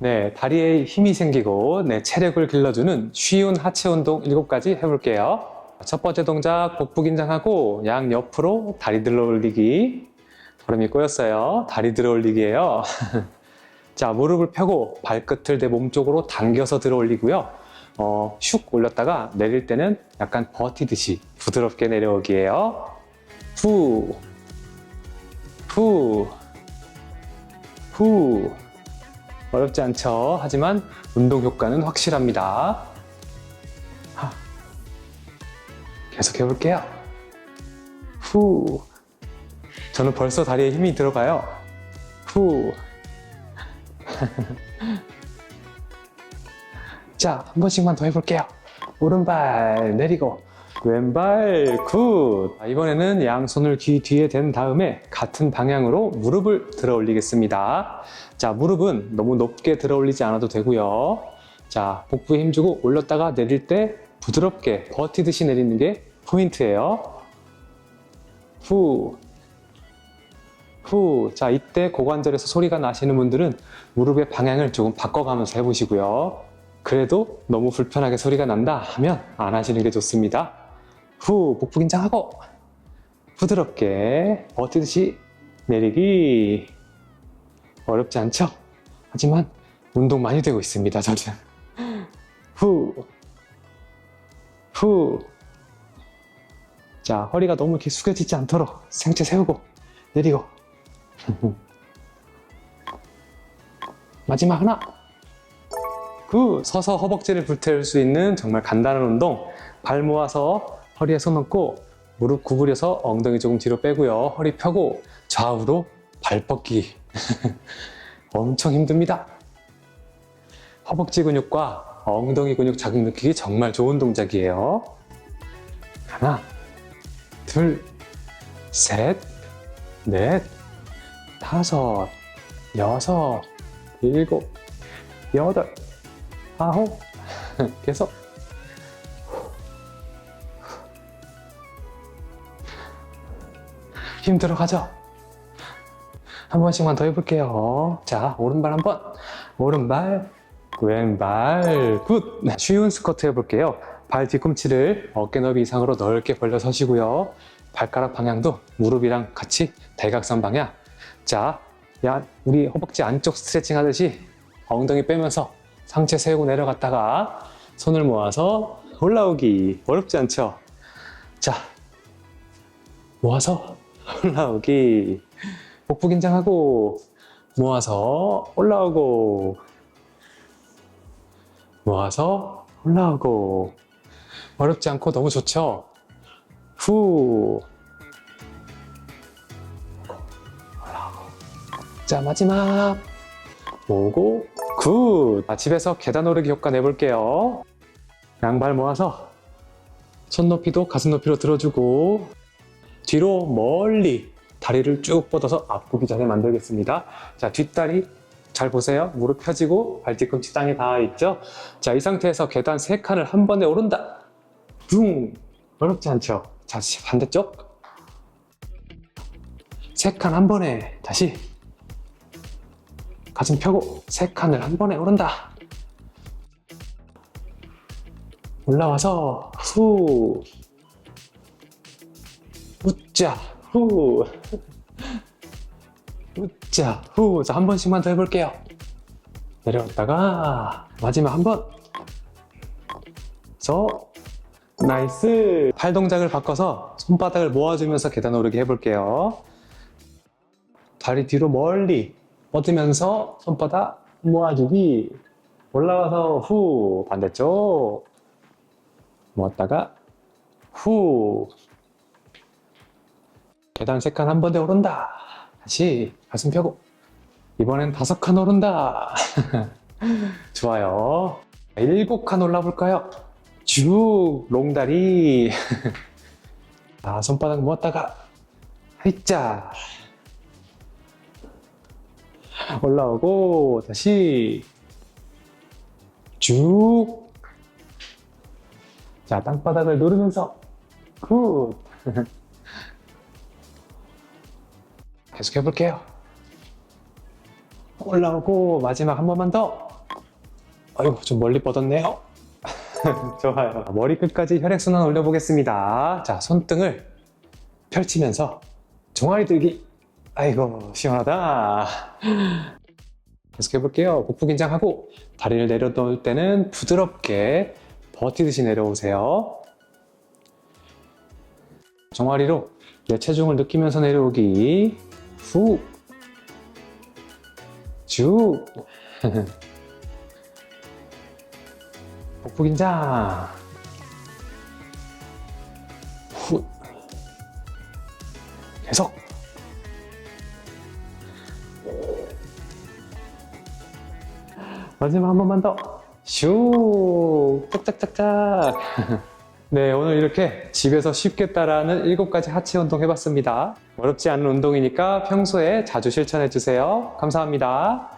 네, 다리에 힘이 생기고 네, 체력을 길러주는 쉬운 하체 운동 7가지 해볼게요. 첫 번째 동작 복부 긴장하고 양 옆으로 다리 들어 올리기. 걸음이 꼬였어요. 다리 들어 올리기예요. 자, 무릎을 펴고 발끝을 내 몸 쪽으로 당겨서 들어 올리고요. 어, 슉 올렸다가 내릴 때는 약간 버티듯이 부드럽게 내려오기예요. 후, 후, 후. 어렵지 않죠? 하지만 운동 효과는 확실합니다. 하. 계속 해볼게요. 후. 저는 벌써 다리에 힘이 들어가요. 후. 자, 한 번씩만 더 해볼게요. 오른발 내리고, 왼발 굿. 아, 이번에는 양손을 귀 뒤에 댄 다음에 같은 방향으로 무릎을 들어 올리겠습니다. 자, 무릎은 너무 높게 들어 올리지 않아도 되고요. 자, 복부에 힘주고 올렸다가 내릴 때 부드럽게 버티듯이 내리는 게 포인트예요. 후. 후. 자, 이때 고관절에서 소리가 나시는 분들은 무릎의 방향을 조금 바꿔가면서 해보시고요. 그래도 너무 불편하게 소리가 난다 하면 안 하시는 게 좋습니다. 후. 복부 긴장하고 부드럽게 버티듯이 내리기. 어렵지 않죠? 하지만 운동 많이 되고 있습니다, 저는. 후. 후. 자, 허리가 너무 이렇게 숙여지지 않도록 생체 세우고 내리고. 마지막 하나. 굿. 서서 허벅지를 불태울 수 있는 정말 간단한 운동. 발 모아서 허리에 손 얹고 무릎 구부려서 엉덩이 조금 뒤로 빼고요. 허리 펴고 좌우로 발 뻗기. 엄청 힘듭니다. 허벅지 근육과 엉덩이 근육 자극 느끼기 정말 좋은 동작이에요. 하나, 둘, 셋, 넷, 다섯, 여섯, 일곱, 여덟, 아홉. 계속. 힘 들어 가죠? 한 번씩만 더 해볼게요. 자, 오른발 한 번. 오른발, 왼발, 굿. 네, 쉬운 스쿼트 해볼게요. 발 뒤꿈치를 어깨 너비 이상으로 넓게 벌려 서시고요. 발가락 방향도 무릎이랑 같이 대각선 방향. 자, 야, 우리 허벅지 안쪽 스트레칭 하듯이 엉덩이 빼면서 상체 세우고 내려갔다가 손을 모아서 올라오기. 어렵지 않죠? 자, 모아서 올라오기. 복부 긴장하고 모아서 올라오고 모아서 올라오고. 어렵지 않고 너무 좋죠? 후. 올라오고. 자 마지막. 오고 굿. 아, 집에서 계단 오르기 효과 내볼게요. 양발 모아서 손 높이도 가슴 높이로 들어주고 뒤로 멀리 다리를 쭉 뻗어서 앞구기 자세 만들겠습니다. 자, 뒷다리 잘 보세요. 무릎 펴지고 발 뒤꿈치 땅에 닿아 있죠? 자, 이 상태에서 계단 세 칸을 한 번에 오른다. 붕! 어렵지 않죠? 자, 반대쪽. 세 칸 한 번에 다시. 가슴 펴고 세 칸을 한 번에 오른다. 올라와서 후. 웃자. 후. 웃자. 후. 자, 한 번씩만 더 해볼게요. 내려왔다가, 마지막 한 번. 저, 나이스. 팔 동작을 바꿔서 손바닥을 모아주면서 계단 오르기 해볼게요. 다리 뒤로 멀리 뻗으면서 손바닥 모아주기. 올라와서 후. 반대쪽. 모았다가, 후. 계단 세 칸 한 번에 오른다. 다시 가슴 펴고. 이번엔 다섯 칸 오른다. 좋아요. 일곱 칸 올라볼까요? 쭉 롱다리. 자, 손바닥 모았다가 하이자. 올라오고 다시 쭉. 자, 땅바닥을 누르면서 굿. 계속 해볼게요. 올라오고 마지막 한 번만 더. 아이고, 좀 멀리 뻗었네요. 좋아요. 머리 끝까지 혈액순환 올려보겠습니다. 자, 손등을 펼치면서 종아리 들기. 아이고, 시원하다. 계속 해볼게요. 복부 긴장하고 다리를 내려놓을 때는 부드럽게 버티듯이 내려오세요. 종아리로 내 체중을 느끼면서 내려오기. 후. 쭉. 복부 긴장. 후. 계속. 마지막 한 번만 더. 슉. 짝짝짝짝. 네, 오늘 이렇게 집에서 쉽게 따라하는 7가지 하체 운동 해봤습니다. 어렵지 않은 운동이니까 평소에 자주 실천해 주세요. 감사합니다.